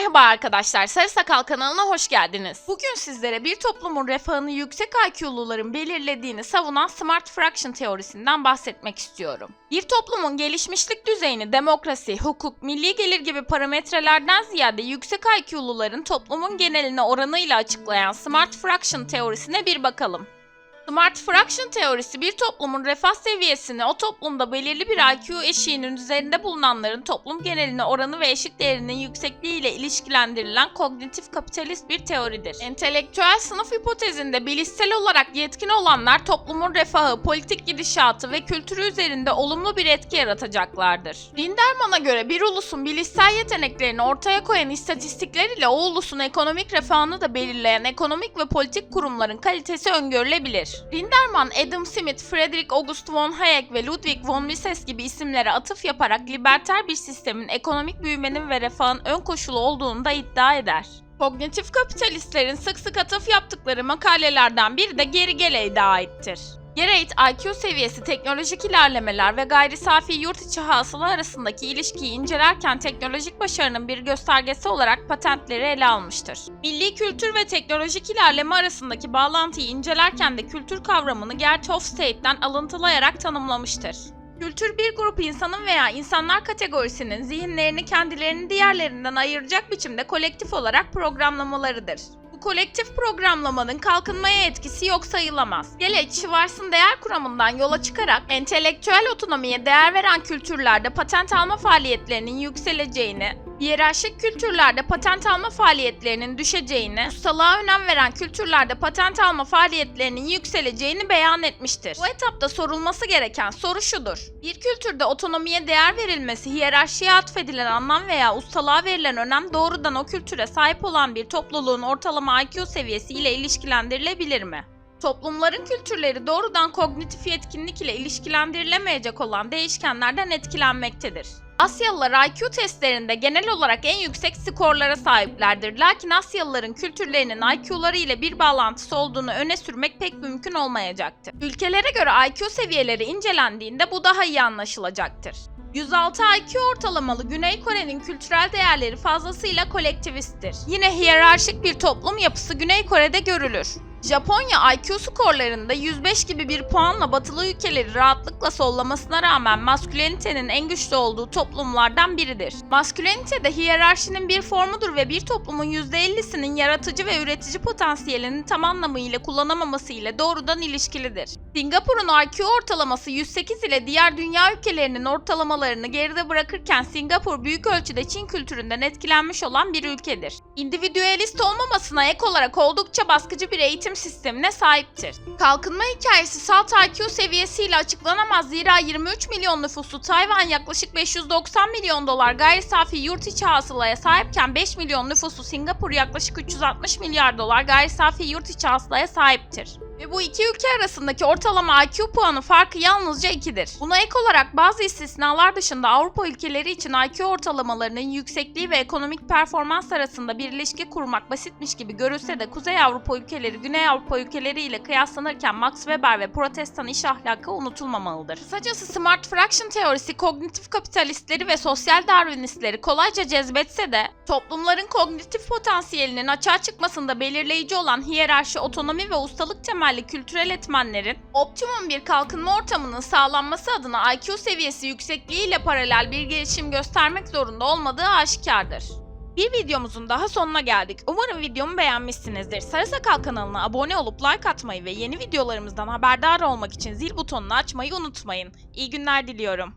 Merhaba arkadaşlar, Sarı Sakal kanalına hoş geldiniz. Bugün sizlere bir toplumun refahını yüksek IQ'luların belirlediğini savunan Smart Fraction teorisinden bahsetmek istiyorum. Bir toplumun gelişmişlik düzeyini demokrasi, hukuk, milli gelir gibi parametrelerden ziyade yüksek IQ'luların toplumun geneline oranıyla açıklayan Smart Fraction teorisine bir bakalım. Smart Fraction teorisi bir toplumun refah seviyesini o toplumda belirli bir IQ eşiğinin üzerinde bulunanların toplum geneline oranı ve eşik değerinin yüksekliği ile ilişkilendirilen kognitif kapitalist bir teoridir. Entelektüel sınıf hipotezinde bilişsel olarak yetkin olanlar toplumun refahı, politik gidişatı ve kültürü üzerinde olumlu bir etki yaratacaklardır. Linderman'a göre bir ulusun bilişsel yeteneklerini ortaya koyan istatistikler ile o ulusun ekonomik refahını da belirleyen ekonomik ve politik kurumların kalitesi öngörülebilir. Linderman, Adam Smith, Frederick August von Hayek ve Ludwig von Mises gibi isimlere atıf yaparak liberter bir sistemin ekonomik büyümenin ve refahın ön koşulu olduğunu da iddia eder. Kognitif kapitalistlerin sık sık atıf yaptıkları makalelerden biri de Geri Geley'de aittir. Gereit, IQ seviyesi, teknolojik ilerlemeler ve gayri safi yurt içi hasıla arasındaki ilişkiyi incelerken teknolojik başarının bir göstergesi olarak patentleri ele almıştır. Milli kültür ve teknolojik ilerleme arasındaki bağlantıyı incelerken de kültür kavramını Gert Hofstade'den alıntılayarak tanımlamıştır. Kültür bir grup insanın veya insanlar kategorisinin zihinlerini kendilerini diğerlerinden ayıracak biçimde kolektif olarak programlamalarıdır. Kolektif programlamanın kalkınmaya etkisi yok sayılamaz. Geleç, Schwarz'ın değer kuramından yola çıkarak entelektüel otonomiye değer veren kültürlerde patent alma faaliyetlerinin yükseleceğini, hiyerarşik kültürlerde patent alma faaliyetlerinin düşeceğini, ustalığa önem veren kültürlerde patent alma faaliyetlerinin yükseleceğini beyan etmiştir. Bu etapta sorulması gereken soru şudur. Bir kültürde otonomiye değer verilmesi, hiyerarşiye atfedilen anlam veya ustalığa verilen önem doğrudan o kültüre sahip olan bir topluluğun ortalama IQ seviyesi ile ilişkilendirilebilir mi? Toplumların kültürleri doğrudan kognitif yetkinlik ile ilişkilendirilemeyecek olan değişkenlerden etkilenmektedir. Asyalılar IQ testlerinde genel olarak en yüksek skorlara sahiplerdir. Lakin Asyalıların kültürlerinin IQ'ları ile bir bağlantısı olduğunu öne sürmek pek mümkün olmayacaktır. Ülkelere göre IQ seviyeleri incelendiğinde bu daha iyi anlaşılacaktır. 106 IQ ortalamalı Güney Kore'nin kültürel değerleri fazlasıyla kolektivisttir. Yine hiyerarşik bir toplum yapısı Güney Kore'de görülür. Japonya IQ skorlarında 105 gibi bir puanla batılı ülkeleri rahatlıkla sollamasına rağmen maskülenitenin en güçlü olduğu toplumlardan biridir. Maskülenite de hiyerarşinin bir formudur ve bir toplumun %50'sinin yaratıcı ve üretici potansiyelini tam anlamıyla kullanamaması ile doğrudan ilişkilidir. Singapur'un IQ ortalaması 108 ile diğer dünya ülkelerinin ortalamalarını geride bırakırken Singapur büyük ölçüde Çin kültüründen etkilenmiş olan bir ülkedir. İndividüalist olmamasına ek olarak oldukça baskıcı bir eğitim sistemine sahiptir. Kalkınma hikayesi salt IQ seviyesiyle açıklanamaz zira 23 milyon nüfuslu Tayvan yaklaşık 590 milyon dolar gayri safi yurt içi hasılaya sahipken 5 milyon nüfuslu Singapur yaklaşık 360 milyar dolar gayri safi yurt içi hasılaya sahiptir. Ve bu iki ülke arasındaki ortalama IQ puanı farkı yalnızca 2'dir. Buna ek olarak bazı istisnalar dışında Avrupa ülkeleri için IQ ortalamalarının yüksekliği ve ekonomik performans arasında bir ilişki kurmak basitmiş gibi görülse de Kuzey Avrupa ülkeleri Güney Avrupa ülkeleri ile kıyaslanırken Max Weber ve protestan iş ahlakı unutulmamalıdır. Kısacası Smart Fraction teorisi kognitif kapitalistleri ve sosyal darwinistleri kolayca cezbetse de toplumların kognitif potansiyelinin açığa çıkmasında belirleyici olan hiyerarşi, otonomi ve ustalık temelli kültürel etmenlerin optimum bir kalkınma ortamının sağlanması adına IQ seviyesi yüksekliğiyle paralel bir gelişim göstermek zorunda olmadığı aşikardır. Bir videomuzun daha sonuna geldik. Umarım videomu beğenmişsinizdir. Sarı Sakal kanalına abone olup like atmayı ve yeni videolarımızdan haberdar olmak için zil butonunu açmayı unutmayın. İyi günler diliyorum.